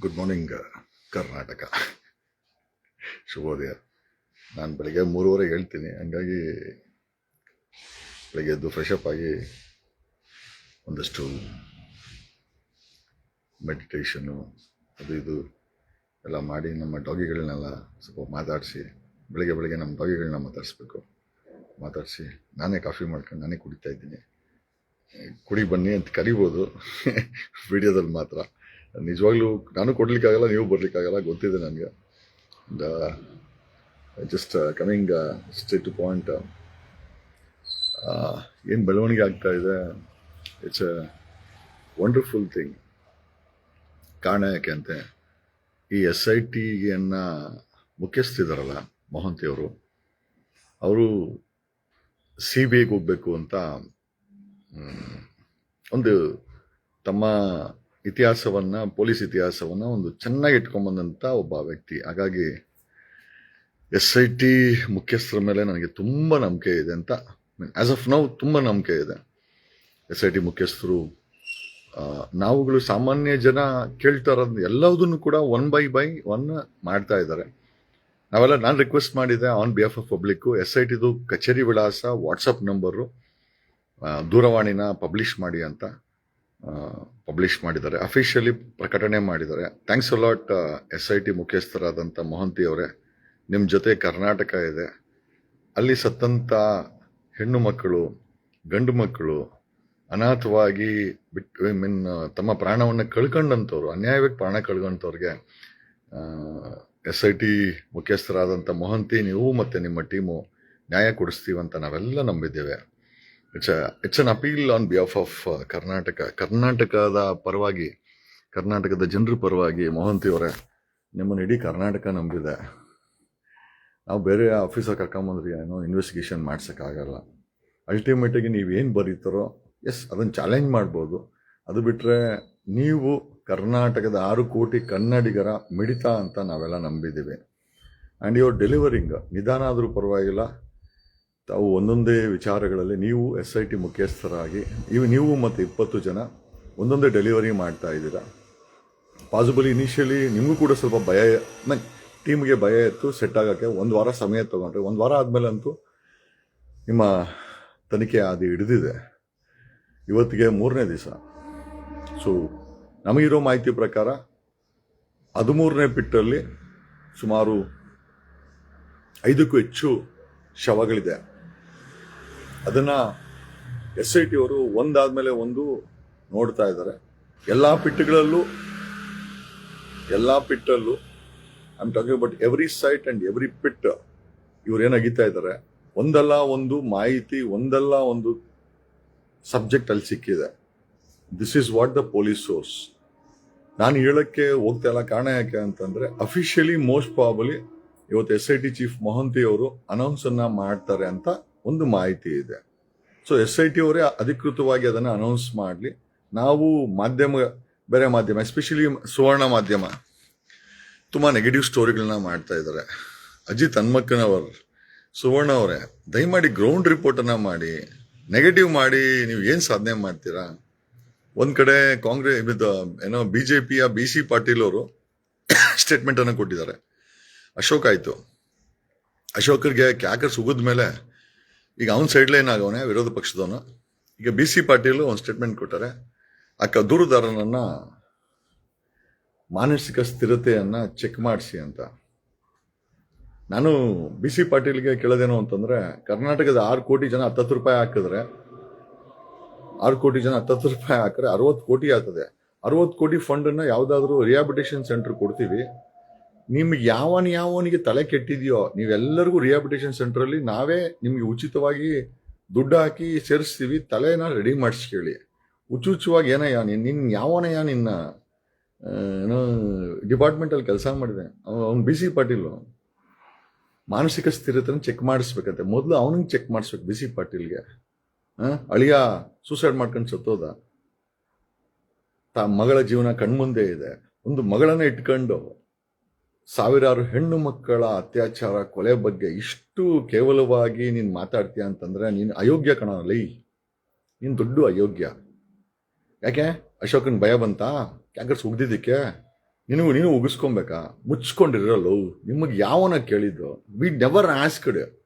Good morning Karnataka ಶುಭೋದಯ ನಾನು ಬೆಳಗ್ಗೆ ಮೂರುವರೆಗೆ ಹೇಳ್ತೀನಿ. ಹಂಗಾಗಿ ಬೆಳಗ್ಗೆ ಎದ್ದು ಫ್ರೆಶ್ ಅಪ್ ಆಗಿ ಒಂದಷ್ಟು ಮೆಡಿಟೇಷನ್ನು ಅದು ಇದು ಎಲ್ಲ ಮಾಡಿ ನಮ್ಮ ಡಾಗಿಗಳನ್ನೆಲ್ಲ ಸ್ವಲ್ಪ ಮಾತಾಡಿಸಿ, ಬೆಳಗ್ಗೆ ಬೆಳಗ್ಗೆ ನಮ್ಮ ಡಾಗಿಗಳನ್ನ ಮಾತಾಡಿಸ್ಬೇಕು. ಮಾತಾಡಿಸಿ, ನಾನೇ ಕಾಫಿ ಮಾಡ್ಕೊಂಡು ನಾನೇ ಕುಡಿತಾ ಇದ್ದೀನಿ. ಕುಡಿ ಬನ್ನಿ ಅಂತ ಕರಿಬೋದು. ವಿಡಿಯೋದಲ್ಲಿ ಮಾತ್ರ. ನಿಜವಾಗ್ಲೂ ನಾನು ಕೊಡ್ಲಿಕ್ಕಾಗಲ್ಲ, ನೀವು ಬರ್ಲಿಕ್ಕಾಗಲ್ಲ ಗೊತ್ತಿದೆ ನನಗೆ. Just coming straight to point ಏನು ಬೆಳವಣಿಗೆ ಆಗ್ತಾ ಇದೆ? ಇಟ್ಸ್ ಅ ವಂಡರ್ಫುಲ್ ಥಿಂಗ್ ಕಾರಣ ಯಾಕೆ ಅಂತೆ. ಈ ಎಸ್ ಐ ಟಿಯನ್ನು ಮುಖ್ಯಸ್ಥಿದಾರಲ್ಲ ಮೊಹಂತಿಯವರು ಅವರು ಸಿ ಬಿ ಐಗೆ ಹೋಗ್ಬೇಕು ಅಂತ ಒಂದು ತಮ್ಮ ಇತಿಹಾಸವನ್ನ, ಪೊಲೀಸ್ ಇತಿಹಾಸವನ್ನ ಒಂದು ಚೆನ್ನಾಗಿ ಇಟ್ಕೊಂಡ್ಬಂದಂಥ ಒಬ್ಬ ವ್ಯಕ್ತಿ. ಹಾಗಾಗಿ ಎಸ್ ಐ ಟಿ ಮುಖ್ಯಸ್ಥರ ಮೇಲೆ ನನಗೆ ತುಂಬ ನಂಬಿಕೆ ಇದೆ ಅಂತ ಆಸ್ ಆಫ್ ನೌ ತುಂಬ ನಂಬಿಕೆ ಇದೆ. ಎಸ್ ಐ ಟಿ ಮುಖ್ಯಸ್ಥರು ನಾವುಗಳು ಸಾಮಾನ್ಯ ಜನ ಕೇಳ್ತಾ ಇರೋದು ಎಲ್ಲದನ್ನು ಕೂಡ ಒನ್ ಬೈ ಬೈ ಒನ್ ಮಾಡ್ತಾ ಇದ್ದಾರೆ. ನಾವೆಲ್ಲ, ನಾನು ರಿಕ್ವೆಸ್ಟ್ ಮಾಡಿದೆ on behalf of public S I ಟಿದು ಕಚೇರಿ ವಿಳಾಸ ವಾಟ್ಸಪ್ ನಂಬರು ದೂರವಾಣಿನ ಪಬ್ಲಿಷ್ ಮಾಡಿ ಅಂತ. ಪಬ್ಲಿಷ್ ಮಾಡಿದ್ದಾರೆ. ಅಫಿಷಿಯಲಿ ಪ್ರಕಟಣೆ ಮಾಡಿದ್ದಾರೆ. Thanks a lot S I T ಮುಖ್ಯಸ್ಥರಾದಂಥ Mohanty ಅವರೇ. ನಿಮ್ಮ ಜೊತೆ ಕರ್ನಾಟಕ ಇದೆ. ಅಲ್ಲಿ ಸತ್ತಂಥ ಹೆಣ್ಣು ಮಕ್ಕಳು, ಗಂಡು ಮಕ್ಕಳು ಅನಾಥವಾಗಿ ಬಿಟ್ಟು ಮೀನ್ ತಮ್ಮ ಪ್ರಾಣವನ್ನು ಕಳ್ಕೊಂಡಂಥವ್ರು ಅನ್ಯಾಯವಾಗಿ ಪ್ರಾಣ ಕಳ್ಕೊಂಡವ್ರಿಗೆ ಎಸ್ ಐ ಟಿ ಮುಖ್ಯಸ್ಥರಾದಂಥ ಮೊಹಂತಿ, ನೀವು ಮತ್ತು ನಿಮ್ಮ ಟೀಮು ನ್ಯಾಯ ಕೊಡಿಸ್ತೀವಂತ ನಾವೆಲ್ಲ ನಂಬಿದ್ದೇವೆ. It's it's an appeal on behalf of Karnataka ಕರ್ನಾಟಕದ ಪರವಾಗಿ ಕರ್ನಾಟಕದ ಜನರ ಪರವಾಗಿ ಮೋಹಂತಿ ಅವರೇ, ನಿಮ್ಮನ್ನು ಇಡೀ ಕರ್ನಾಟಕ ನಂಬಿದೆ. ನಾವು ಬೇರೆ ಆಫೀಸರ್ ಕರ್ಕೊಂಬಂದ್ರಿ ಏನೋ ಇನ್ವೆಸ್ಟಿಗೇಷನ್ ಮಾಡ್ಸೋಕ್ಕಾಗಲ್ಲ ಅಲ್ಟಿಮೇಟಾಗಿ ನೀವೇನು ಬರೀತಾರೋ ಎಸ್ ಅದನ್ನು ಚಾಲೆಂಜ್ ಮಾಡ್ಬೋದು. ಅದು ಬಿಟ್ಟರೆ ನೀವು ಕರ್ನಾಟಕದ ಆರು ಕೋಟಿ ಕನ್ನಡಿಗರ ಮಿಡಿತ ಅಂತ ನಾವೆಲ್ಲ ನಂಬಿದ್ದೀವಿ ಆ್ಯಂಡ್ ಯುವರ್ ಡೆಲಿವರಿಂಗ್ ನಿಧಾನ ಆದರೂ ಪರವಾಗಿಲ್ಲ. ತಾವು ಒಂದೊಂದೇ ವಿಚಾರಗಳಲ್ಲಿ ನೀವು ಎಸ್ ಐ ಟಿ ಮುಖ್ಯಸ್ಥರಾಗಿ, ಇವು ನೀವು ಮತ್ತು ಇಪ್ಪತ್ತು ಜನ ಒಂದೊಂದೇ ಡೆಲಿವರಿ ಮಾಡ್ತಾ ಇದ್ದೀರಾ. ಪಾಸಿಬಲಿ ಇನಿಷಿಯಲಿ ನಿಮಗೂ ಕೂಡ ಸ್ವಲ್ಪ ಭಯ ಮೀನ್ ಟೀಮ್ಗೆ ಭಯ ಇತ್ತು ಸೆಟ್ ಆಗೋಕ್ಕೆ ಒಂದು ವಾರ ಸಮಯ ತೊಗೊಂಡ್ರೆ. ಒಂದು ವಾರ ಆದಮೇಲೆ ಅಂತೂ ನಿಮ್ಮ ತನಿಖೆ ಅದು ಹಿಡಿದಿದೆ. ಇವತ್ತಿಗೆ ಮೂರನೇ ದಿವಸ. ಸೊ ನಮಗಿರೋ ಮಾಹಿತಿ ಪ್ರಕಾರ ಹದಿಮೂರನೇ ಪಿಟ್ಟಲ್ಲಿ ಸುಮಾರು ಐದಕ್ಕೂ ಹೆಚ್ಚು ಶವಗಳಿದೆ. ಅದನ್ನ ಎಸ್ ಐ ಟಿ ಅವರು ಒಂದಾದ್ಮೇಲೆ ಒಂದು ನೋಡ್ತಾ ಇದ್ದಾರೆ. ಎಲ್ಲಾ ಪಿಟ್ಗಳಲ್ಲೂ ಎಲ್ಲಾ ಪಿಟ್ಟಲ್ಲೂ I'm talking but every site and every pit ಇವ್ರು ಅಗಿತಾ ಇದ್ದಾರೆ. ಒಂದಲ್ಲ ಒಂದು ಮಾಹಿತಿ, ಒಂದಲ್ಲ ಒಂದು ಸಬ್ಜೆಕ್ಟ್ ಅಲ್ಲಿ ಸಿಕ್ಕಿದೆ. This is what the police source ನಾನು ಹೇಳಕ್ಕೆ ಹೋಗ್ತಾ ಕಾರಣ ಯಾಕೆ ಅಂತಂದ್ರೆ ಅಫಿಷಿಯಲಿ ಮೋಸ್ಟ್ ಪ್ರಾಬಲಿ ಇವತ್ತು S I T chief Mohanty ಅವರು ಅನೌನ್ಸ್ ಅನ್ನ ಮಾಡ್ತಾರೆ ಅಂತ ಒಂದು ಮಾಹಿತಿ ಇದೆ. ಸೊ ಎಸ್ ಐ ಟಿ ಅವರೇ ಅಧಿಕೃತವಾಗಿ ಅದನ್ನು ಅನೌನ್ಸ್ ಮಾಡಲಿ. ನಾವು ಮಾಧ್ಯಮ, ಬೇರೆ ಮಾಧ್ಯಮ ಎಸ್ಪೆಷಲಿ ಸುವರ್ಣ ಮಾಧ್ಯಮ, ತುಂಬ ನೆಗೆಟಿವ್ ಸ್ಟೋರಿಗಳನ್ನ ಮಾಡ್ತಾ ಇದ್ದಾರೆ. ಅಜಿತ್ ಹನ್ಮಕ್ಕನವರ್, ಸುವರ್ಣ ಅವರೇ, ದಯಮಾಡಿ ಗ್ರೌಂಡ್ ರಿಪೋರ್ಟನ್ನು ಮಾಡಿ. ನೆಗೆಟಿವ್ ಮಾಡಿ, ನೀವು ಏನು ಸಾಧನೆ ಮಾಡ್ತೀರಾ? ಒಂದು ಕಡೆ ಕಾಂಗ್ರೆಸ್ ಇದು ಏನೋ ಪಿಯ ಬಿ ಸಿ ಪಾಟೀಲ್ ಅವರು ಸ್ಟೇಟ್ಮೆಂಟನ್ನು ಕೊಟ್ಟಿದ್ದಾರೆ. ಅಶೋಕ್ ಆಯಿತು. ಅಶೋಕರಿಗೆ ಕ್ಯಾಕರ್ಸ್ ಉಗಿದ ಮೇಲೆ ಈಗ ಅವನ್ ಸೈಡ್ ಲೈನ್ ಆಗವನೆ ವಿರೋಧ ಪಕ್ಷದವನು. ಈಗ ಬಿ ಸಿ ಪಾಟೀಲ್ ಒಂದು ಸ್ಟೇಟ್ಮೆಂಟ್ ಕೊಟ್ಟಾರೆ ಕದೂರುದಾರನನ್ನು ದೂರುದಾರನನ್ನ ಮಾನಸಿಕ ಸ್ಥಿರತೆಯನ್ನ ಚೆಕ್ ಮಾಡಿಸಿ ಅಂತ. ನಾನು ಬಿ ಸಿ ಪಾಟೀಲ್ಗೆ ಕೇಳೋದೇನು ಅಂತಂದ್ರೆ, ಕರ್ನಾಟಕದ ಆರು ಕೋಟಿ ಜನ ಹತ್ತತ್ತು ರೂಪಾಯಿ ಹಾಕಿದ್ರೆ, ಆರು ಕೋಟಿ ಜನ ಹತ್ತತ್ತು ರೂಪಾಯಿ ಹಾಕಿದ್ರೆ ಅರವತ್ತು ಕೋಟಿ ಆಗ್ತದೆ. ಅರವತ್ತು ಕೋಟಿ ಫಂಡ್ ಯಾವುದಾದ್ರೂ ಯಾವ್ದಾದ್ರು ರಿಹಾಬಿಟೇಷನ್ ಸೆಂಟರ್ ಕೊಡ್ತೀವಿ. ನಿಮ್ಗೆ ಯಾವನ್ ಯಾವನಿಗೆ ತಲೆ ಕೆಟ್ಟಿದೆಯೋ ನೀವೆಲ್ಲರಿಗೂ ರಿಹಾಬಿಟೇಷನ್ ಸೆಂಟರ್ ಅಲ್ಲಿ ನಾವೇ ನಿಮಗೆ ಉಚಿತವಾಗಿ ದುಡ್ಡು ಹಾಕಿ ಸೇರಿಸ್ತೀವಿ ತಲೆನ ರೆಡಿ ಮಾಡಿಸ್ಕೇಳಿ ಹುಚ್ಚುಚ್ಚುವಾಗಿ ಏನಯ್ಯ ನೀನು ನಿನ್ನ ಯಾವನಯ್ಯ ನಿನ್ನ ಏನೋ ಡಿಪಾರ್ಟ್ಮೆಂಟ್ ಅಲ್ಲಿ ಕೆಲಸ ಮಾಡಿದೆ. ಅವ್ನು ಬಿಸಿ ಪಾಟೀಲ್. ಮಾನಸಿಕ ಸ್ಥಿರತೆನ ಚೆಕ್ ಮಾಡಿಸ್ಬೇಕಂತೆ. ಮೊದಲು ಅವನಿಗೆ ಚೆಕ್ ಮಾಡಿಸ್ಬೇಕು ಬಿಸಿ ಪಾಟೀಲ್ಗೆ. ಆ, ಅಳಿಯ ಸೂಸೈಡ್ ಮಾಡ್ಕೊಂಡು ಸತ್ತೋದ. ತಾ ಮಗಳ ಜೀವನ ಕಣ್ಮುಂದೆ ಇದೆ. ಒಂದು ಮಗಳನ್ನ ಇಟ್ಕೊಂಡು ಸಾವಿರಾರು ಹೆಣ್ಣು ಮಕ್ಕಳ ಅತ್ಯಾಚಾರ ಕೊಲೆ ಬಗ್ಗೆ ಇಷ್ಟು ಕೇವಲವಾಗಿ ನೀನು ಮಾತಾಡ್ತೀಯ ಅಂತಂದ್ರೆ ನೀನು ಅಯೋಗ್ಯ ಕಣಲಿ ನೀನು ದೊಡ್ಡ ಅಯೋಗ್ಯ. ಯಾಕೆ? ಅಶೋಕನ ಭಯ ಬಂತಾ? ಕ್ಯಾಂಕರ್ಸ್ ಉಗ್ದಿದ್ದಕ್ಕೆ? ನಿನಗೂ ನೀನು ಉಗಿಸ್ಕೊಬೇಕಾ? ಮುಚ್ಕೊಂಡಿರಲ್ಲ? ನಿಮಗೆ ಯಾವನ ಕೇಳಿದ್ರು ವಿ ನೆವರ್ ಆಸ್ಕ್ಡ್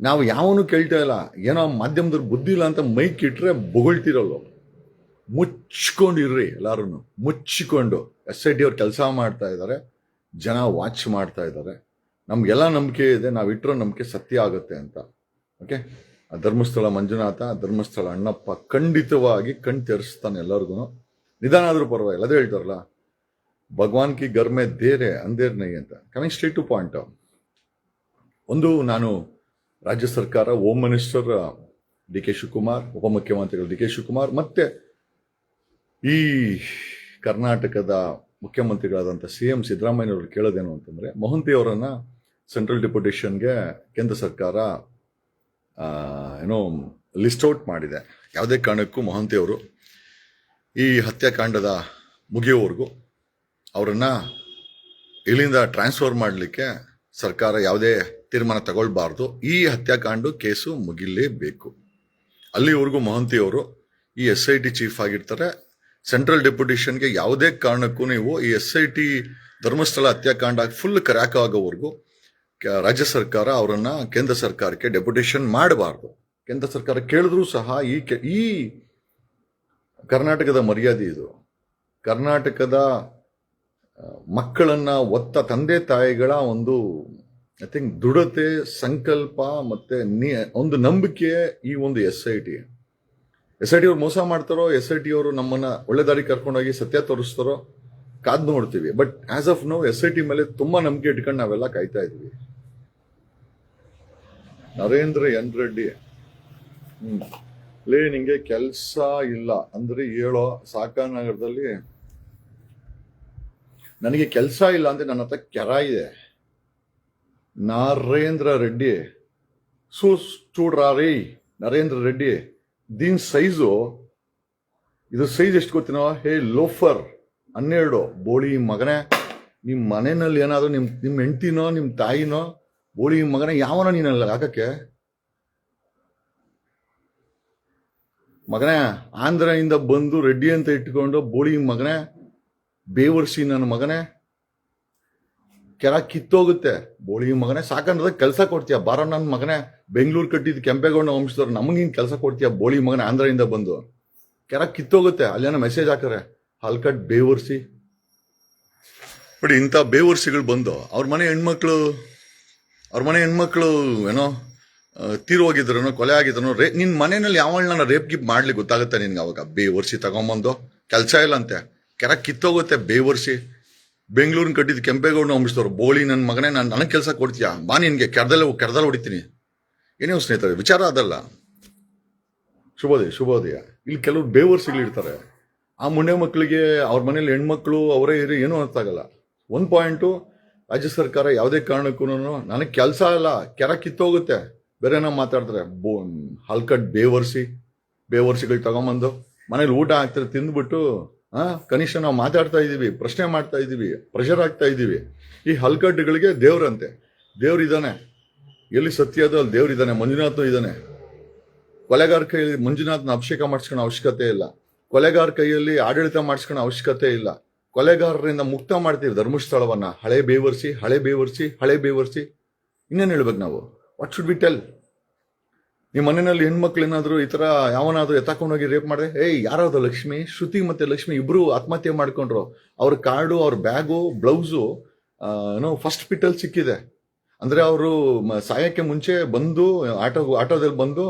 ನಾವು ಯಾವನು ಕೇಳ್ತಾ ಇಲ್ಲ. ಏನೋ ಮಾಧ್ಯಮದವ್ರು ಬುದ್ಧಿ ಇಲ್ಲ ಅಂತ ಮೈಕ್ ಇಟ್ಟರೆ ಬೊಗಳ್ತಿರಲ್ಲ? ಮುಚ್ಕೊಂಡಿರ್ರಿ ಎಲ್ಲಾರು ಮುಚ್ಚಿಕೊಂಡು ಎಸ್ ಐ ಟಿ ಅವ್ರು ಕೆಲಸ ಮಾಡ್ತಾ ಇದ್ದಾರೆ ಜನ ವಾಚ್ ಮಾಡ್ತಾ ಇದ್ದಾರೆ. ನಮ್ಗೆಲ್ಲ ನಂಬಿಕೆ ಇದೆ, ನಾವು ಇಟ್ಟರೋ ನಂಬಿಕೆ ಸತ್ಯ ಆಗುತ್ತೆ ಅಂತ. ಓಕೆ ಧರ್ಮಸ್ಥಳ ಮಂಜುನಾಥ ಧರ್ಮಸ್ಥಳ ಅಣ್ಣಪ್ಪ ಖಂಡಿತವಾಗಿ ಕಣ್ ತೆರೆಸ್ತಾನೆ ಎಲ್ಲರಿಗೂ ನಿಧಾನ ಆದರೂ ಪರವಾಗಿಲ್ಲ, ಅದೇ ಹೇಳ್ತಾರಲ್ಲ, ಭಗವಾನ್ ಕಿ ಗರ್ಮೆ ದೇರೆ ಅಂದೇರ್ ನೈ ಅಂತ. ಕಮಿಂಗ್ ಸ್ಟ್ರೀಟ್ ಟು ಪಾಯಿಂಟ್ ಒಂದು ನಾನು ರಾಜ್ಯ ಸರ್ಕಾರ home minister D K Shivakumar, ಉಪಮುಖ್ಯಮಂತ್ರಿಗಳು ಡಿ ಕೆ ಶಿವಕುಮಾರ್, ಮತ್ತೆ ಈ ಕರ್ನಾಟಕದ ಮುಖ್ಯಮಂತ್ರಿಗಳಾದಂಥ ಸಿ ಎಂ ಸಿದ್ದರಾಮಯ್ಯನವರು ಕೇಳೋದೇನು ಅಂತಂದರೆ, ಮೊಹಂತಿ ಅವರನ್ನು ಸೆಂಟ್ರಲ್ ಡೆಪ್ಯುಟೇಷನ್ಗೆ ಕೇಂದ್ರ ಸರ್ಕಾರ ಏನೋ ಲಿಸ್ಟ್ ಔಟ್ ಮಾಡಿದೆ. ಯಾವುದೇ ಕಾರಣಕ್ಕೂ ಮೊಹಂತಿ ಅವರು ಈ ಹತ್ಯಾಕಾಂಡದ ಮುಗಿಯೋವರೆಗೂ ಅವರನ್ನು ಇಲ್ಲಿಂದ ಟ್ರಾನ್ಸ್ಫರ್ ಮಾಡಲಿಕ್ಕೆ ಸರ್ಕಾರ ಯಾವುದೇ ತೀರ್ಮಾನ ತಗೊಳ್ಬಾರ್ದು. ಈ ಹತ್ಯಾಕಾಂಡ ಕೇಸು ಮುಗಿಲೇಬೇಕು. ಅಲ್ಲಿವರೆಗೂ ಮೊಹಂತಿ ಅವರು ಈ ಎಸ್ ಐ ಟಿ ಚೀಫ್ ಆಗಿರ್ತಾರೆ. ಸೆಂಟ್ರಲ್ ಡೆಪ್ಯುಟೇಷನ್ಗೆ ಯಾವುದೇ ಕಾರಣಕ್ಕೂ ನೀವು ಈ ಎಸ್ ಐ ಟಿ ಧರ್ಮಸ್ಥಳ ಹತ್ಯಾಕಾಂಡ ಫುಲ್ ಕ್ರ್ಯಾಕ್ ಆಗೋವರೆಗೂ ರಾಜ್ಯ ಸರ್ಕಾರ ಅವರನ್ನ ಕೇಂದ್ರ ಸರ್ಕಾರಕ್ಕೆ ಡೆಪ್ಯುಟೇಷನ್ ಮಾಡಬಾರ್ದು. ಕೇಂದ್ರ ಸರ್ಕಾರ ಕೇಳಿದ್ರೂ ಸಹ ಈ ಈ ಕರ್ನಾಟಕದ ಮರ್ಯಾದೆ ಇದು. ಕರ್ನಾಟಕದ ಮಕ್ಕಳನ್ನು ಒತ್ತ ತಂದೆ ತಾಯಿಗಳ ಒಂದು ಐ ಥಿಂಕ್ ದೃಢತೆ, ಸಂಕಲ್ಪ ಮತ್ತೆ ಒಂದು ನಂಬಿಕೆ ಈ ಒಂದು S I T S I T ಅವ್ರು ಮೋಸ ಮಾಡ್ತಾರೋ, ಎಸ್ ಐ ಟಿ ಅವರು ನಮ್ಮನ್ನ ಒಳ್ಳೆ ದಾರಿ ಕರ್ಕೊಂಡೋಗಿ ಸತ್ಯ ತೋರಿಸ್ತಾರೋ ಕಾದ್ ನೋಡ್ತೀವಿ. But as of now S I T ಮೇಲೆ ತುಂಬಾ ನಂಬಿಕೆ ಇಟ್ಕೊಂಡು ನಾವೆಲ್ಲ ಕಾಯ್ತಾ ಇದ್ವಿ. ನರೇಂದ್ರ ಎನ್ ರೆಡ್ಡಿ, ಹ್ಮ್, ಲೇ, ನಿಂಗೆ ಕೆಲಸ ಇಲ್ಲ. ಅಂದ್ರೆ ಹೇಳೋ ಸಾಕಾನಗರದಲ್ಲಿ ನನಗೆ ಕೆಲಸ ಇಲ್ಲ ಅಂದ್ರೆ ನನ್ನ ಹತ್ರ ಕೆರ ಇದೆ. ನರೇಂದ್ರ ರೆಡ್ಡಿ ಸು ಚೂಡ್ರಾರಿ, ನರೇಂದ್ರ ರೆಡ್ಡಿ ದೀನ್ ಸೈಜು ಇದು ಸೈಜ್ ಎಷ್ಟು ಗೊತ್ತಿನೋ? ಹೇ, ಲೋಫರ್, ಹನ್ನೆರಡು. ಬೋಳಿ ಮಗನೇ ನಿಮ್ಮ ಮನೆಯಲ್ಲಿ ಏನಾದರೂ ನಿಮ್ಮ ನಿಮ್ಮ ಹೆಂಡ್ತಿನೋ ನಿಮ್ಮ ತಾಯಿನೋ, ಬೋಳಿ ಮಗನೇ, ಯಾವನ ನೀನಲ್ಲ ಹಾಕಕ್ಕೆ? ಮಗನೇ, ಆಂಧ್ರದಿಂದ ಬಂದು ರೆಡ್ಡಿ ಅಂತ ಇಟ್ಕೊಂಡು ಬೋಳಿ ಮಗನೇ, ಬೇವರ್ಸಿ ನನ್ನ ಮಗನೇ ಕೆರ ಕಿತ್ತೋಗುತ್ತೆ. ಬೋಳಿ ಮಗನೇ ಸಾಕಂದ್ರೆ ಕೆಲಸ ಕೊಡ್ತೀಯ. ಬಾರ ನನ್ನ ಮಗನೇ ಬೆಂಗಳೂರು ಕಟ್ಟಿದ್ ಕೆಂಪೇಗೌಡ ವಂಶದವ್ರು ನಮಗಿನ್ ಕೆಲಸ ಕೊಡ್ತೀಯ? ಬೋಳಿ ಮಗನೇ ಆಂಧ್ರದಿಂದ ಬಂದು. ಕೆರ ಕಿತ್ತೋಗುತ್ತೆ. ಅಲ್ಲೇನೋ ಮೆಸೇಜ್ ಹಾಕಾರೆ ಹಲ್ಕಟ್ ಬೇವರ್ಸಿ. ಬಟ್ ಇಂಥ ಬೇವರ್ಸಿಗಳು ಬಂದು ಅವ್ರ ಮನೆ ಹೆಣ್ಮಕ್ಳು ಅವ್ರ ಮನೆ ಹೆಣ್ಮಕ್ಳು ಏನೋ ಆ, ತೀರು ಹೋಗಿದ್ರನೋ ಕೊಲೆ ಆಗಿದ್ರು ರೇ ನಿನ್ನ ಮನೆಯಲ್ಲಿ ಯಾವಳನ್ನ ರೇಪ್ ಗಿಪ್ ಮಾಡ್ಲಿ ಗೊತ್ತಾಗುತ್ತೆ ನಿನ್ಗೆ ಅವಾಗ? ಬೇವರ್ಸಿ ತಗೊಂಬಂದು. ಕೆಲಸ ಇಲ್ಲ ಅಂತೆ ಕೆರ ಕಿತ್ತೋಗುತ್ತೆ ಬೇವರ್ಸಿ. ಬೆಂಗಳೂರಿನ ಕಟ್ಟಿದ್ದು ಕೆಂಪೇಗೌಡ ಅಂಬಿಸ್ತವ್ರು ಬೋಳಿ ನನ್ನ ಮಗನೇ, ನಾನು ನನಗೆ ಕೆಲಸ ಕೊಡ್ತೀಯಾ? ಬಾ ನಿನಗೆ ಕೆರ್ದಲ್ಲೇ ಕೆರ್ದಲ್ಲ ಹೊಡಿತೀನಿ. ಏನೇ ಸ್ನೇಹಿತರೆ, ವಿಚಾರ ಅದಲ್ಲ. ಶುಭೋದಯ ಶುಭೋದಯ. ಇಲ್ಲಿ ಕೆಲವರು ಬೇವರ್ಸಿಗಳು ಇರ್ತಾರೆ. ಆ ಮುಂಡೆ ಮಕ್ಕಳಿಗೆ ಅವ್ರ ಮನೇಲಿ ಹೆಣ್ಮಕ್ಳು, ಅವರೇ ಇರಿ, ಏನೂ ಅರ್ಥಾಗಲ್ಲ ಒಂದು ಪಾಯಿಂಟು, ರಾಜ್ಯ ಸರ್ಕಾರ ಯಾವುದೇ ಕಾರಣಕ್ಕೂ ನನಗೆ ಕೆಲಸ ಇಲ್ಲ ಕೆರ ಕಿತ್ತೋಗುತ್ತೆ. ಬೇರೆ ಏನೋ ಮಾತಾಡ್ತಾರೆ, ಬೋ ಹಲ್ಕಟ್ ಬೇವರ್ಸಿ, ಬೇವರ್ಸಿಗಳು ತಗೊಂಬಂದು ಮನೇಲಿ ಊಟ ಹಾಕ್ತಾರೆ, ತಿಂದ್ಬಿಟ್ಟು ಕನಿಷ್ಠ ನಾವು ಮಾತಾಡ್ತಾ ಇದ್ದೀವಿ ಪ್ರಶ್ನೆ ಮಾಡ್ತಾ ಇದ್ದೀವಿ ಪ್ರೆಷರ್ ಆಗ್ತಾ ಇದ್ದೀವಿ ಈ ಹಲ್ಕಟ್ಟುಗಳಿಗೆ ದೇವ್ರಂತೆ. ದೇವ್ರಿದ್ದಾನೆ ಎಲ್ಲಿ ಸತ್ಯ ಅದು ಅಲ್ಲಿ ದೇವ್ರಿದ್ದಾನೆ ಮಂಜುನಾಥ ಇದ್ದಾನೆ ಕೊಲೆಗಾರ ಕೈಯಲ್ಲಿ ಮಂಜುನಾಥನ ಅಭಿಷೇಕ ಮಾಡಿಸ್ಕೊಳೋ ಅವಶ್ಯಕತೆ ಇಲ್ಲ. ಕೊಲೆಗಾರ ಕೈಯಲ್ಲಿ ಆಡಳಿತ ಮಾಡಿಸ್ಕೊಳೋ ಅವಶ್ಯಕತೆ ಇಲ್ಲ. ಕೊಲೆಗಾರರಿಂದ ಮುಕ್ತ ಮಾಡ್ತೀವಿ ಧರ್ಮಸ್ಥಳವನ್ನ. ಹಳೆ ಬೇವರ್ಸಿ ಹಳೆ ಬೇವರ್ಸಿ ಹಳೆ ಬೇವರ್ಸಿ. ಇನ್ನೇನು ಹೇಳ್ಬೇಕು ನಾವು? ವಾಟ್ ಶುಡ್ ಬಿ ಟೆಲ್ ನಿಮ್ಮ ಮನೆಯಲ್ಲಿ ಹೆಣ್ಮಕ್ಳು ಏನಾದ್ರು ಈ ತರ ಯಾವನಾದ್ರೂ ಎತ್ತಾಕೊಂಡೋಗಿ ರೇಪ್ ಮಾಡಿದೆ ಏಯ್, ಯಾರಾದ್ರು ಲಕ್ಷ್ಮಿ, ಶ್ರುತಿ ಮತ್ತೆ ಲಕ್ಷ್ಮಿ ಇಬ್ರು ಆತ್ಮಹತ್ಯೆ ಮಾಡ್ಕೊಂಡ್ರು. ಅವ್ರ ಕಾರ್ಡು ಅವ್ರ ಬ್ಯಾಗು, ಬ್ಲೌಸು ಏನೋ ಫಸ್ಟ್ ಪಿಟ್ಟಲ್ಲಿ ಸಿಕ್ಕಿದೆ. ಅಂದ್ರೆ ಅವರು ಸಾಯಕ್ಕೆ ಮುಂಚೆ ಬಂದು, ಆಟೋ, ಆಟೋದಲ್ಲಿ ಬಂದು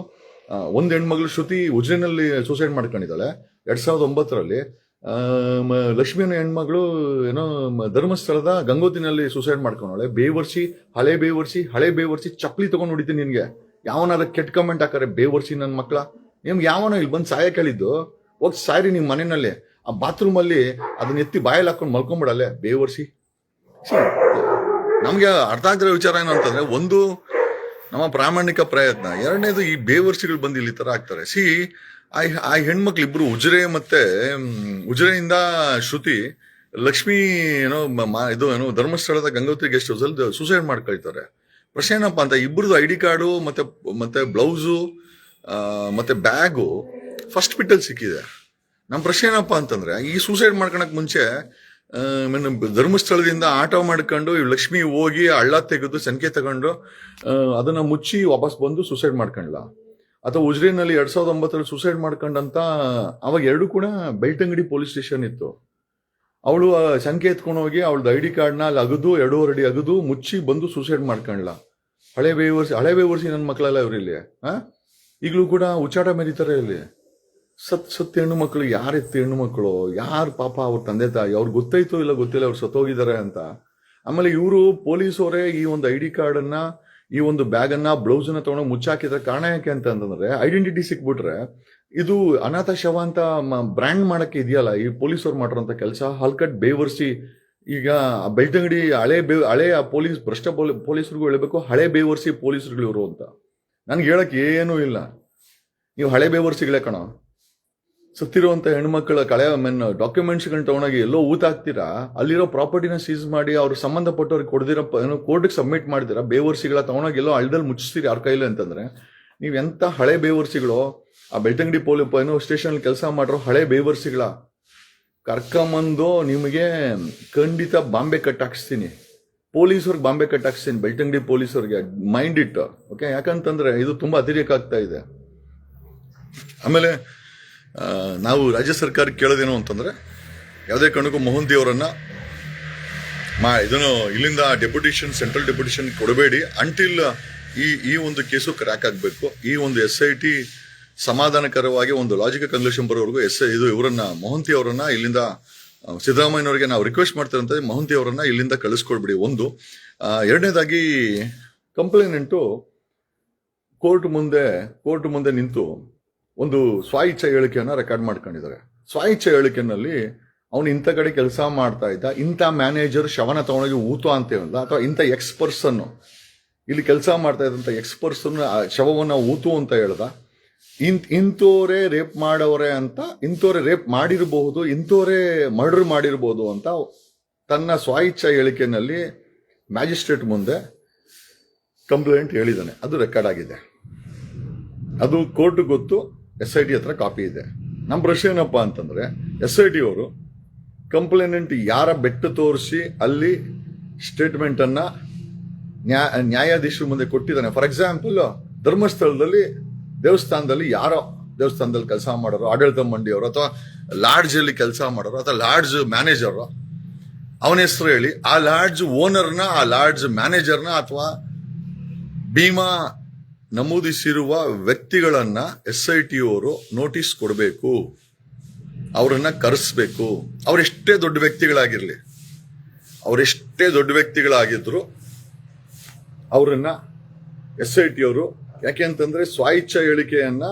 ಒಂದು ಹೆಣ್ಮಗಳು ಶ್ರುತಿ ಉಜ್ರೈನಲ್ಲಿ ಸೂಸೈಡ್ ಮಾಡ್ಕೊಂಡಿದ್ದಾಳೆ. ಎರಡ್ ಸಾವಿರದ ಒಂಬತ್ತರಲ್ಲಿ ಲಕ್ಷ್ಮಿನ ಹೆಣ್ಮಗಳು ಏನೋ ಧರ್ಮಸ್ಥಳದ ಗಂಗೋತಿನಲ್ಲಿ ಸೂಸೈಡ್ ಮಾಡ್ಕೊಂಡವಳೆ. ಬೇವರ್ಸಿ ಹಳೆ ಬೇವರ್ಸಿ ಹಳೆ ಬೇವರ್ಸಿ ಚಪ್ಪಲಿ ತಗೊಂಡು ಹೊಡಿತೀನಿ ನಿನ್ಗೆ. ಯಾವನಾರ ಕೆಟ್ಟ ಕಮೆಂಟ್ ಹಾಕಾರೆ ಬೇವರ್ಸಿ ನನ್ನ ಮಕ್ಕಳ ನಿಮ್ಗೆ ಯಾವನೋ ಇಲ್ಲಿ ಬಂದು ಸಾಯ ಕೇಳಿದ್ದು? ಹೋಗಿ ಸಾಯ್ರಿ ನಿಮ್ಮ ಮನೆಯಲ್ಲಿ ಆ ಬಾತ್ರೂಮ್ ಅಲ್ಲಿ ಅದನ್ನ ಎತ್ತಿ ಬಾಯಲ್ಲಿ ಹಾಕೊಂಡು ಮಲ್ಕೊಂಬಿಡಲ್ಲೇ, ಬೇವರ್ಸಿ. ನಮಗೆ ಅರ್ಥ ಆಗ್ತಿರೋ ವಿಚಾರ ಏನು ಅಂತಂದ್ರೆ ಒಂದು ನಮ್ಮ ಪ್ರಾಮಾಣಿಕ ಪ್ರಯತ್ನ. ಎರಡನೇದು ಈ ಬೇವರ್ಸಿಗಳು ಬಂದು ಇಲ್ಲಿ ತರ ಆಗ್ತಾರೆ. ಸಿ ಆ ಆ ಹೆಣ್ಮಕ್ಳು ಇಬ್ರು ಉಜ್ರೆ ಮತ್ತೆ ಉಜ್ರೆಯಿಂದ ಶ್ರುತಿ ಲಕ್ಷ್ಮೀ ಏನೋ ಇದು ಏನೋ ಧರ್ಮಸ್ಥಳದ ಗಂಗೋತ್ರಿ ಗೆಸ್ಟ್ ಹೌಸಲ್ಲಿ ಸೂಸೈಡ್ ಮಾಡ್ಕೊಳ್ತಾರೆ. ಪ್ರಶ್ನೆ ಏನಪ್ಪ ಅಂತ ಇಬ್ಬರದು ಐ ಡಿ ಕಾರ್ಡು, ಮತ್ತೆ ಮತ್ತೆ ಬ್ಲೌಸು ಮತ್ತೆ ಬ್ಯಾಗು ಫಸ್ಟ್ ಪಿಟ್ಟಲ್ಲಿ ಸಿಕ್ಕಿದೆ. ನಮ್ಮ ಪ್ರಶ್ನೆ ಏನಪ್ಪ ಅಂತಂದ್ರೆ, ಈ ಸೂಸೈಡ್ ಮಾಡ್ಕೊಳಕ್ ಮುಂಚೆ ಧರ್ಮಸ್ಥಳದಿಂದ ಆಟೋ ಮಾಡ್ಕೊಂಡು ಲಕ್ಷ್ಮಿ ಹೋಗಿ ಹಳ್ಳ ತೆಗೆದು ಸಂಖ್ಯೆ ತಗೊಂಡು ಅದನ್ನ ಮುಚ್ಚಿ ವಾಪಸ್ ಬಂದು ಸೂಸೈಡ್ ಮಾಡ್ಕೊಂಡ್ಲ. ಅಥವಾ ಉಜ್ರೇನಲ್ಲಿ ಎರಡ್ ಸಾವಿರದ ಒಂಬತ್ತರಲ್ಲಿ ಸೂಸೈಡ್ ಮಾಡ್ಕೊಂಡಂತ, ಅವಾಗ ಎರಡು ಕೂಡ ಬೆಳ್ತಂಗಡಿ ಪೊಲೀಸ್ ಸ್ಟೇಷನ್ ಇತ್ತು. ಅವಳು ಶಂಕೆ ಎತ್ಕೊಂಡು ಹೋಗಿ ಅವಳದು ಐ ಡಿ ಕಾರ್ಡ್ನ ಅಲ್ಲಿ ಅಗದು ಎರಡೂವರೆ ಅಡಿ ಅಗದು ಮುಚ್ಚಿ ಬಂದು ಸೂಸೈಡ್ ಮಾಡ್ಕೊಂಡ್ಲ ಹಳೆ ಬೇವರ್ಸಿ ಹಳೆ ಬೇವರ್ಸಿ ನನ್ನ ಮಕ್ಕಳೆಲ್ಲ ಇವರಿಲ್ಲಿ ಹಾಂ ಈಗಲೂ ಕೂಡ ಉಚ್ಚಾಟ ಮೆರೀತಾರೆ ಇಲ್ಲಿ. ಸತ್ ಸತ್ ಹೆಣ್ಣು ಮಕ್ಕಳು ಯಾರು ಎತ್ತು ಹೆಣ್ಣು ಮಕ್ಕಳು ಯಾರು ಪಾಪ ಅವ್ರ ತಂದೆ ತಾಯಿ? ಅವ್ರಿಗೆ ಗೊತ್ತಾಯ್ತೋ ಇಲ್ಲ ಗೊತ್ತಿಲ್ಲ, ಅವ್ರು ಸತ್ತೋಗಿದ್ದಾರೆ ಅಂತ. ಆಮೇಲೆ ಇವರು ಪೊಲೀಸವರೇ ಈ ಒಂದು ಐ ಡಿ ಕಾರ್ಡ್ ಅನ್ನ ಈ ಒಂದು ಬ್ಯಾಗ್ ಅನ್ನ ಬ್ಲೌಸ್ ಅನ್ನ ತಗೊಂಡು ಮುಚ್ಚಾಕಿದ್ರೆ ಕಾರಣ ಯಾಕೆ ಅಂತಂದ್ರೆ ಐಡೆಂಟಿಟಿ ಸಿಕ್ಬಿಟ್ರೆ ಇದು ಅನಾಥ ಶವ ಅಂತ ಬ್ರ್ಯಾಂಡ್ ಮಾಡಕ್ಕೆ ಇದೆಯಲ್ಲ, ಈ ಪೊಲೀಸರು ಮಾಡಿರೋಂಥ ಕೆಲಸ, ಹಲ್ಕಟ್ ಬೇವರ್ಸಿ, ಈಗ ಬೆಳ್ತಂಗಡಿ ಹಳೆ ಬೇ, ಹಳೆ ಪೊಲೀಸ್, ಭ್ರಷ್ಟ ಪೊಲೀ, ಪೊಲೀಸರಿಗೂ ಹೇಳಬೇಕು, ಹಳೆ ಬೇವರ್ಸಿ ಪೊಲೀಸರುಗಳು ಇವರು ಅಂತ. ನನ್ಗೆ ಹೇಳಕ್ಕೆ ಏನೂ ಇಲ್ಲ. ನೀವು ಹಳೆ ಬೇವರ್ಸಿಗಳೇ ಕಣ. ಸತ್ತಿರುವಂಥ ಹೆಣ್ಮಕ್ಳ ಕಳೆ ಮೆನ್ ಡಾಕ್ಯುಮೆಂಟ್ಸ್ಗಳನ್ನ ತಗೊಂಡೋಗಿ ಎಲ್ಲೋ ಊತ ಹಾಕ್ತೀರಾ? ಅಲ್ಲಿರೋ ಪ್ರಾಪರ್ಟಿನ ಸೀಸ್ ಮಾಡಿ, ಅವ್ರು ಸಂಬಂಧಪಟ್ಟವ್ರಿಗೆ ಕೊಡ್ದಿರೋ ಏನೋ ಕೋರ್ಟ್ಗೆ ಸಬ್ಮಿಟ್ ಮಾಡಿದಿರ? ಬೇವರ್ಸಿಗಳ ತಗೊಂಡೋಗಿ ಎಲ್ಲೋ ಅಳ್ದಲ್ಲಿ ಮುಚ್ಚಿಸ್ತೀರಿ ಯಾರ ಕೈಲಿ ಅಂತಂದರೆ? ನೀವು ಎಂಥ ಹಳೆ ಬೇವರ್ಸಿಗಳು ಆ ಬೆಳ್ತಂಗಡಿ ಪೊಲೀಸ್ ಏನೋ ಸ್ಟೇಷನ್ ಕೆಲಸ ಮಾಡಿರೋ ಹಳೆ ಬೇವರ್ಸಿಗಳ ಕರ್ಕೊಂಬಂದು ನಿಮಗೆ ಖಂಡಿತ ಬಾಂಬೆ ಕಟ್ ಹಾಕಿಸ್ತೀನಿ ಪೊಲೀಸರಿಗೆ ಬಾಂಬೆ ಕಟ್ ಹಾಕ್ಸ್ತೀನಿ ಬೆಳ್ತಂಗಡಿ ಪೊಲೀಸರಿಗೆ ಮೈಂಡ್ ಇಟ್ಟು ಓಕೆ ಯಾಕಂತಂದ್ರೆ ಇದು ತುಂಬಾ ಅತಿರೇಕ ಆಗ್ತಾ ಇದೆ. ಆಮೇಲೆ ನಾವು ರಾಜ್ಯ ಸರ್ಕಾರಕ್ಕೆ ಕೇಳೋದೇನು ಅಂತಂದ್ರೆ, ಯಾವುದೇ ಕಾರಣಕ್ಕೂ ಮೋಹನ್ ದೇವರನ್ನು ಮಾ, ಇದನ್ನು ಇಲ್ಲಿಂದ ಡೆಪ್ಯೂಟೇಷನ್, ಸೆಂಟ್ರಲ್ ಡೆಪ್ಯೂಟೇಷನ್ ಕೊಡಬೇಡಿ. ಅಂಟಿಲ್ ಈ ಈ ಒಂದು ಕೇಸು ಕ್ರ್ಯಾಕ್ ಆಗಬೇಕು, ಈ ಒಂದು ಎಸ್ ಐ ಟಿ ಸಮಾಧಾನಕರವಾಗಿ ಒಂದು ಲಾಜಿಕಲ್ ಕನ್ಕ್ಲೂಷನ್ ಬರೋವರೆಗೂ ಎಸ್ ಇದು ಇವರನ್ನ, ಮೊಹಂತಿ ಅವರನ್ನ ಇಲ್ಲಿಂದ ಸಿದ್ದರಾಮಯ್ಯನವರಿಗೆ ನಾವು ರಿಕ್ವೆಸ್ಟ್ ಮಾಡ್ತಿರಂತ ಮೊಹಂತಿ ಅವರನ್ನ ಇಲ್ಲಿಂದ ಕಳಿಸ್ಕೊಡ್ಬಿಡಿ. ಒಂದು ಎರಡನೇದಾಗಿ ಕಂಪ್ಲೇನೆಂಟು ಕೋರ್ಟ್ ಮುಂದೆ ಕೋರ್ಟ್ ಮುಂದೆ ನಿಂತು ಒಂದು ಸ್ವಾಯಿಚ್ಛ ಹೇಳಿಕೆಯನ್ನು ರೆಕಾರ್ಡ್ ಮಾಡ್ಕೊಂಡಿದ್ದಾರೆ. ಸ್ವಾಯಿಚ್ಛ ಹೇಳಿಕೆನಲ್ಲಿ ಅವನು ಇಂಥ ಕಡೆ ಕೆಲಸ ಮಾಡ್ತಾ ಇದ್ದ, ಇಂಥ ಮ್ಯಾನೇಜರ್ ಶವನ ತಗೊಂಡೋಗಿ ಊತು ಅಂತ ಹೇಳಿದ ಅಥವಾ ಇಂಥ ಎಕ್ಸ್ ಪರ್ಸನ್ನು ಇಲ್ಲಿ ಕೆಲಸ ಮಾಡ್ತಾ ಇದ್ದಂಥ ಎಕ್ಸ್ ಪರ್ಸನ್ ಶವವನ್ನು ಊತು ಅಂತ ಹೇಳ್ದ ಇಂತ್ ಇಂಥವರೇ ರೇಪ್ ಮಾಡೋರೆ ಅಂತ ಇಂಥವರೇ ರೇಪ್ ಮಾಡಿರಬಹುದು ಇಂಥವರೇ ಮರ್ಡರ್ ಮಾಡಿರಬಹುದು ಅಂತ ತನ್ನ ಸ್ವಾಯಿಚ್ಛ ಹೇಳಿಕೆನಲ್ಲಿ ಮ್ಯಾಜಿಸ್ಟ್ರೇಟ್ ಮುಂದೆ ಕಂಪ್ಲೇಂಟ್ ಹೇಳಿದ್ದಾನೆ. ಅದು ರೆಕಾರ್ಡ್ ಆಗಿದೆ. ಅದು ಕೋರ್ಟ್ ಗೊತ್ತು, ಎಸ್ ಐ ಟಿ ಹತ್ರ ಕಾಪಿ ಇದೆ. ನಮ್ಮ ಪ್ರಶ್ನೆ ಏನಪ್ಪ ಅಂತಂದ್ರೆ, ಎಸ್ ಐ ಟಿ ಅವರು ಕಂಪ್ಲೇನೆಂಟ್ ಯಾರ ಬೆಟ್ಟು ತೋರಿಸಿ ಅಲ್ಲಿ ಸ್ಟೇಟ್ಮೆಂಟ್ ಅನ್ನ ನ್ಯಾಯಾಧೀಶರ ಮುಂದೆ ಕೊಟ್ಟಿದ್ದಾನೆ. ಫಾರ್ ಎಕ್ಸಾಂಪಲ್, ಧರ್ಮಸ್ಥಳದಲ್ಲಿ ದೇವಸ್ಥಾನದಲ್ಲಿ ಯಾರೋ ದೇವಸ್ಥಾನದಲ್ಲಿ ಕೆಲಸ ಮಾಡೋರು, ಆಡಳಿತ ಮಂಡಿಯವರು ಅಥವಾ ಲಾಡ್ಜ್ ಅಲ್ಲಿ ಕೆಲಸ ಮಾಡೋರು ಅಥವಾ ಲಾಡ್ಜ್ ಮ್ಯಾನೇಜರ್ ಅವನ ಹೆಸರು ಹೇಳಿ, ಆ ಲಾಡ್ಜ್ ಓನರ್ನ ಆ ಲಾಡ್ಜ್ ಮ್ಯಾನೇಜರ್ನ ಅಥವಾ ಭೀಮಾ ನಮೂದಿಸಿರುವ ವ್ಯಕ್ತಿಗಳನ್ನ ಎಸ್ ಐ ಟಿ ಅವರು ನೋಟಿಸ್ ಕೊಡಬೇಕು. ಅವರನ್ನ ಕರೆಸ್ಬೇಕು. ಅವರೆಷ್ಟೇ ದೊಡ್ಡ ವ್ಯಕ್ತಿಗಳಾಗಿರ್ಲಿ ಅವರೆಷ್ಟೇ ದೊಡ್ಡ ವ್ಯಕ್ತಿಗಳಾಗಿದ್ರು, ಅವರನ್ನ ಎಸ್ ಐ ಟಿ ಅವರು ಯಾಕೆಂತಂದ್ರೆ ಸ್ವಾಯಿಚ್ಛ ಹೇಳಿಕೆಯನ್ನ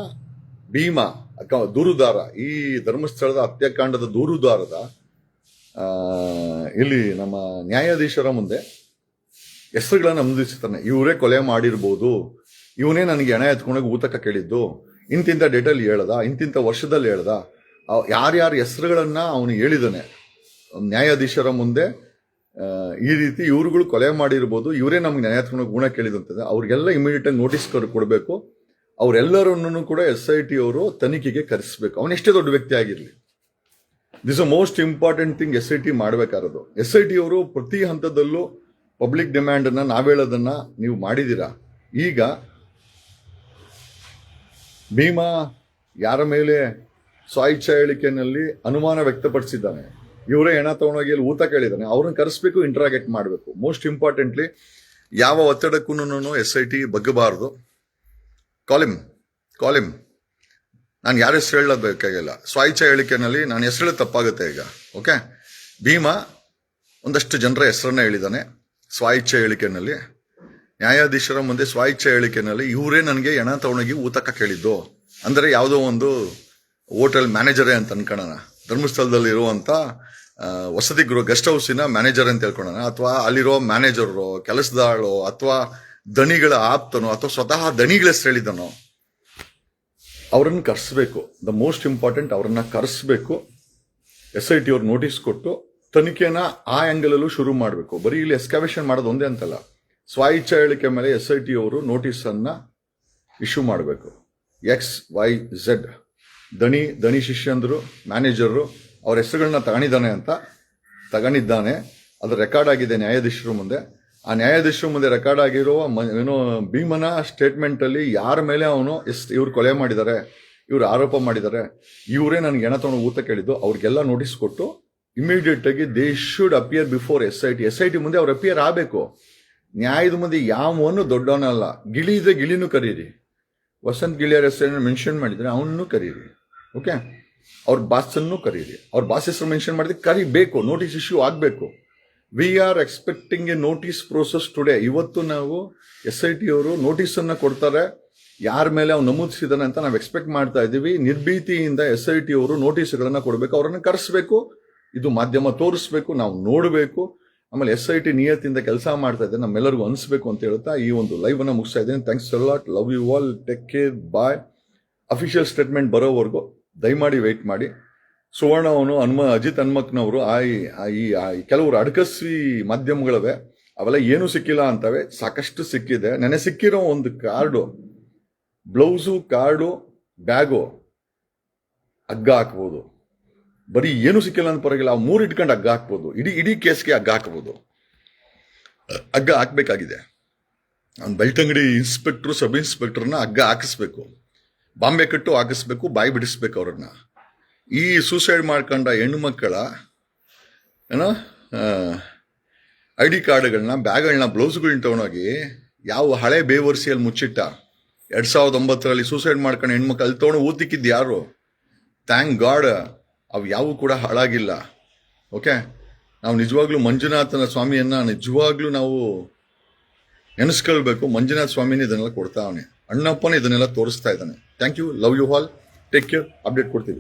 ಭೀಮಾ ದೂರುದಾರ, ಈ ಧರ್ಮಸ್ಥಳದ ಹತ್ಯಾಕಾಂಡದ ದೂರುದಾರದ ಇಲ್ಲಿ ನಮ್ಮ ನ್ಯಾಯಾಧೀಶರ ಮುಂದೆ ಹೆಸರುಗಳನ್ನು ನಮೂದಿಸ್ತಾನೆ ಇವರೇ ಕೊಲೆ ಮಾಡಿರ್ಬೋದು. ಇವನೇ ನನಗೆ ಹಣ ಎತ್ಕೊಂಡೋಗಿ ಊತಕ ಕೇಳಿದ್ದು. ಇಂತಿಂಥ ಡೇಟಲ್ಲಿ ಹೇಳ್ದ? ಇಂತಿಂಥ ವರ್ಷದಲ್ಲಿ ಹೇಳ್ದ? ಯಾರ್ಯಾರ ಹೆಸರುಗಳನ್ನು ಅವನು ಹೇಳಿದಾನೆ ನ್ಯಾಯಾಧೀಶರ ಮುಂದೆ ಈ ರೀತಿ ಇವ್ರುಗಳು ಕೊಲೆ ಮಾಡಿರ್ಬೋದು, ಇವರೇ ನಮ್ಗೆ ನ್ಯಾಯ ಎತ್ಕೊಂಡೋಗಿ ಗುಣ ಕೇಳಿದಂತದ್ದು. ಅವ್ರಿಗೆಲ್ಲ ಇಮಿಡಿಯೇಟ್ ಆಗಿ ನೋಟಿಸ್ ಕೊಡಬೇಕು. ಅವರೆಲ್ಲರನ್ನೂ ಕೂಡ ಎಸ್ ಐ ಟಿ ಅವರು ತನಿಖೆಗೆ ಕರೆಸಬೇಕು. ಅವನೆಷ್ಟೇ ದೊಡ್ಡ ವ್ಯಕ್ತಿ ಆಗಿರಲಿ. This a most important thing S I T ಮಾಡಬೇಕಾರದು S I T ಅವರು ಪ್ರತಿ ಹಂತದಲ್ಲೂ ಪಬ್ಲಿಕ್ ಡಿಮ್ಯಾಂಡ್ ಅನ್ನ ನಾವೇಳೋದನ್ನ ನೀವು ಮಾಡಿದ್ದೀರಾ ಈಗ ಭೀಮಾ ಯಾರ ಮೇಲೆ ಸ್ವಾಯಿಚ್ಛ ಹೇಳಿಕೆನಲ್ಲಿ ಅನುಮಾನ ವ್ಯಕ್ತಪಡಿಸಿದ್ದಾನೆ? ಇವರೇ ಹೆಣ ತಗೊಂಡೋಗಿ ಇಲ್ಲಿ ಊತ ಕೇಳಿದ್ದಾನೆ ಅವ್ರನ್ನ ಕರೆಸ್ಬೇಕು ಇಂಟ್ರಾಗೇಟ್ ಮಾಡಬೇಕು. ಮೋಸ್ಟ್ ಇಂಪಾರ್ಟೆಂಟ್ಲಿ ಯಾವ ಒತ್ತಡಕ್ಕೂ ಎಸ್ ಐ ಟಿ ಬಗ್ಗಬಾರದು. ಕಾಲಿಮ್ ಕಾಲಿಮ್ ನಾನು ಯಾರ ಹೆಸರು ಹೇಳಬೇಕಾಗಿಲ್ಲ ಸ್ವಾಯಿಚ್ಛ ಹೇಳಿಕೆನಲ್ಲಿ ನಾನು ಹೆಸರು ತಪ್ಪಾಗುತ್ತೆ ಈಗ. ಓಕೆ ಭೀಮಾ ಒಂದಷ್ಟು ಜನರ ಹೆಸರನ್ನ ಹೇಳಿದ್ದಾನೆ ಸ್ವಾಯಿಚ್ಛ ಹೇಳಿಕೆನಲ್ಲಿ. ನ್ಯಾಯಾಧೀಶರ ಮುಂದೆ ಸ್ವಾಯಿಚ್ಛ ಹೇಳಿಕೆನಲ್ಲಿ ಇವರೇ ನನಗೆ ಹೆಣ ತಗೊಂಡೋಗಿ ಊತಕ ಕೇಳಿದ್ದು. ಅಂದರೆ ಯಾವುದೋ ಒಂದು ಹೋಟೆಲ್ ಮ್ಯಾನೇಜರೇ ಅಂತ ಅನ್ಕೋಣ ಧರ್ಮಸ್ಥಳದಲ್ಲಿ ಇರುವಂತ ಆ, ವಸತಿ ಗೃಹ ಗೆಸ್ಟ್ ಹೌಸಿನ ಮ್ಯಾನೇಜರ್ ಅಂತ ಹೇಳ್ಕೊಳ್ಳೋಣ. ಅಥವಾ ಅಲ್ಲಿರೋ ಮ್ಯಾನೇಜರು ಕೆಲಸದಾಳು ಅಥವಾ ದಣಿಗಳ ಆಪ್ತನೋ, ಅಥವಾ ಸ್ವತಃ ದಣಿಗಳ ಹೆಸರು ಹೇಳಿದನೋ ಅವರನ್ನು ಕರೆಸ್ಬೇಕು. ದ ಮೋಸ್ಟ್ ಇಂಪಾರ್ಟೆಂಟ್ ಅವರನ್ನು ಕರೆಸ್ಬೇಕು. ಎಸ್ ಐ ಟಿ ಅವ್ರು ನೋಟಿಸ್ ಕೊಟ್ಟು ತನಿಖೆನ ಆ ಆ್ಯಂಗಲಲ್ಲೂ ಶುರು ಮಾಡಬೇಕು. ಬರೀ ಇಲ್ಲಿ ಎಸ್ಕಾವೇಷನ್ ಮಾಡೋದು ಒಂದೇ ಅಂತಲ್ಲ. ಸ್ವ ಇಚ್ಛಾ ಹೇಳಿಕೆ ಮೇಲೆ ಎಸ್ ಐ ಟಿ ಅವರು ನೋಟಿಸ್ ಅನ್ನ ಇಶ್ಯೂ ಮಾಡಬೇಕು. ಎಕ್ಸ್ ವೈ ಝೆಡ್ ದಣಿ ದಣಿ ಶಿಷ್ಯಂದರು ಮ್ಯಾನೇಜರು ಅವ್ರ ಹೆಸರುಗಳನ್ನ ತಗೊಂಡಿದ್ದಾನೆ ಅಂತ ತಗೊಂಡಿದ್ದಾನೆ. ಅದು ರೆಕಾರ್ಡ್ ಆಗಿದೆ ನ್ಯಾಯಾಧೀಶರು ಮುಂದೆ. ಆ ನ್ಯಾಯಾಧೀಶರ ಮುಂದೆ ರೆಕಾರ್ಡ್ ಆಗಿರುವ ಏನು ಭೀಮನ ಸ್ಟೇಟ್ಮೆಂಟ್ ಅಲ್ಲಿ ಯಾರ ಮೇಲೆ ಅವನು ಎಷ್ಟು ಇವ್ರು ಕೊಲೆ ಮಾಡಿದ್ದಾರೆ, ಇವ್ರು ಆರೋಪ ಮಾಡಿದ್ದಾರೆ, ಇವರೇ ನನಗೆ ಏನ ತಗೊಂಡು ಊತ ಕೇಳಿದ್ದು, ಅವ್ರಿಗೆಲ್ಲ ನೋಟಿಸ್ ಕೊಟ್ಟು ಇಮಿಡಿಯೇಟ್ ಆಗಿ they should appear before S I T S I T ಮುಂದೆ ಅವ್ರು ಅಪಿಯರ್ ಆಗಬೇಕು. ನ್ಯಾಯದ ಮುಂದೆ ಯಾವನು ದೊಡ್ಡವನಲ್ಲ ಗಿಳಿ ಇದೆ, ಗಿಳಿನೂ ಕರೀರಿ. ವಸಂತ್ ಗಿಳಿಯರ್ ಹೆಸರನ್ನು ಮೆನ್ಷನ್ ಮಾಡಿದರೆ ಅವನನ್ನು ಕರೀರಿ. ಓಕೆ ಅವ್ರ ಬಾಸನ್ನು ಕರೀರಿ. ಅವ್ರ ಬಾಸ್ ಹೆಸರು ಮೆನ್ಷನ್ ಮಾಡಿದ್ರೆ ಕರಿಬೇಕು ನೋಟಿಸ್ ಇಶ್ಯೂ ಆಗಬೇಕು. We are expecting a notice process today ಇವತ್ತು ನಾವು ಎಸ್ ಐ ಟಿ ಅವರು ನೋಟಿಸ್ ಅನ್ನ ಕೊಡ್ತಾರೆ. ಯಾರ ಮೇಲೆ ಅವ್ನು ನಮೂದಿಸಿದಾನೆ ಅಂತ ನಾವು ಎಕ್ಸ್ಪೆಕ್ಟ್ ಮಾಡ್ತಾ ಇದ್ದೀವಿ. ನಿರ್ಭೀತಿಯಿಂದ ಎಸ್ ಐ ಟಿ ಅವರು ನೋಟಿಸ್ಗಳನ್ನು ಕೊಡಬೇಕು. ಅವರನ್ನು ಕರೆಸಬೇಕು. ಇದು ಮಾಧ್ಯಮ ತೋರಿಸ್ಬೇಕು. ನಾವು ನೋಡಬೇಕು. ಆಮೇಲೆ ಎಸ್ ಐ ಟಿ ನಿಯತ್ತಿಂದ ಕೆಲಸ ಮಾಡ್ತಾ ಇದೆ ನಮ್ಮೆಲ್ಲರಿಗೂ ಅನಿಸ್ಬೇಕು ಅಂತ ಹೇಳ್ತಾ ಈ ಒಂದು ಲೈವ್ ಅನ್ನ ಮುಗಿಸ್ತಾ ಇದ್ದೇನೆ. Thanks lot love you all take care bye official statement ಬರೋವರೆಗೂ ದಯಮಾಡಿ ವೆಯ್ಟ್ ಮಾಡಿ. ಸುವರ್ಣ ಅವನು ಹನುಮ, ಅಜಿತ್ ಹನ್ಮಕ್ನವರು, ಆ ಈ- ಕೆಲವರು ಅಡಕಸ್ವಿ ಮಾಧ್ಯಮಗಳವೆ, ಅವೆಲ್ಲ ಏನೂ ಸಿಕ್ಕಿಲ್ಲ ಅಂತವೆ, ಸಾಕಷ್ಟು ಸಿಕ್ಕಿದೆ. ನೆನೆ ಸಿಕ್ಕಿರೋ ಒಂದು ಕಾರ್ಡು, ಬ್ಲೌಸು, ಕಾರ್ಡು, ಬ್ಯಾಗು, ಹಗ್ಗ ಹಾಕ್ಬೋದು. ಬರೀ ಏನು ಸಿಕ್ಕಿಲ್ಲ ಅಂತ ಪರವಾಗಿಲ್ಲ, ಆ ಮೂರು ಇಟ್ಕೊಂಡು ಹಗ್ಗ ಹಾಕ್ಬೋದು. ಇಡೀ ಇಡೀ ಕೇಸ್ಗೆ ಹಗ್ಗ ಹಾಕ್ಬೋದು. ಹಗ್ಗ ಹಾಕ್ಬೇಕಾಗಿದೆ. ಅವ್ನು ಬೆಳ್ತಂಗಡಿ ಇನ್ಸ್ಪೆಕ್ಟ್ರು ಸಬ್ ಇನ್ಸ್ಪೆಕ್ಟರ್ನ ಹಗ್ಗ ಹಾಕಿಸ್ಬೇಕು. ಬಾಂಬೆ ಕಟ್ಟು ಹಾಕಿಸ್ಬೇಕು, ಬಾಯಿ ಬಿಡಿಸ್ಬೇಕು ಅವ್ರನ್ನ. ಈ ಸೂಸೈಡ್ ಮಾಡ್ಕೊಂಡ ಹೆಣ್ಣು ಮಕ್ಕಳ, ಏನೋ ಐ ಡಿ ಕಾರ್ಡ್ಗಳನ್ನ, ಬ್ಯಾಗ್ಗಳನ್ನ, ಬ್ಲೌಸ್ಗಳನ್ನ ತೊಗೊಂಡೋಗಿ ಯಾವ ಹಳೆ ಬೇವರ್ಸಿಯಲ್ಲಿ ಮುಚ್ಚಿಟ್ಟ, ಎರಡು ಸಾವಿರದ ಒಂಬತ್ತರಲ್ಲಿ ಸೂಸೈಡ್ ಮಾಡ್ಕೊಂಡು ಹೆಣ್ಮಕ್ಳು ಅಲ್ಲಿ ತೊಗೊಂಡು ಓದಿಕ್ಕಿದ್ದು ಯಾರು? ಥ್ಯಾಂಕ್ ಗಾಡ್ ಅವು ಯಾವೂ ಕೂಡ ಹಾಳಾಗಿಲ್ಲ. ಓಕೆ ನಾವು ನಿಜವಾಗ್ಲೂ ಮಂಜುನಾಥನ ಸ್ವಾಮಿಯನ್ನ ನಿಜವಾಗ್ಲೂ ನಾವು ನೆನೆಸ್ಕೊಳ್ಬೇಕು. ಮಂಜುನಾಥ ಸ್ವಾಮಿನೇ ಇದನ್ನೆಲ್ಲ ಕೊಡ್ತಾ ಅವನೇ. ಅಣ್ಣಪ್ಪನೇ ಇದನ್ನೆಲ್ಲ ತೋರಿಸ್ತಾ ಇದ್ದಾನೆ. Thank you love you all take care update ಕೊಡ್ತೀವಿ.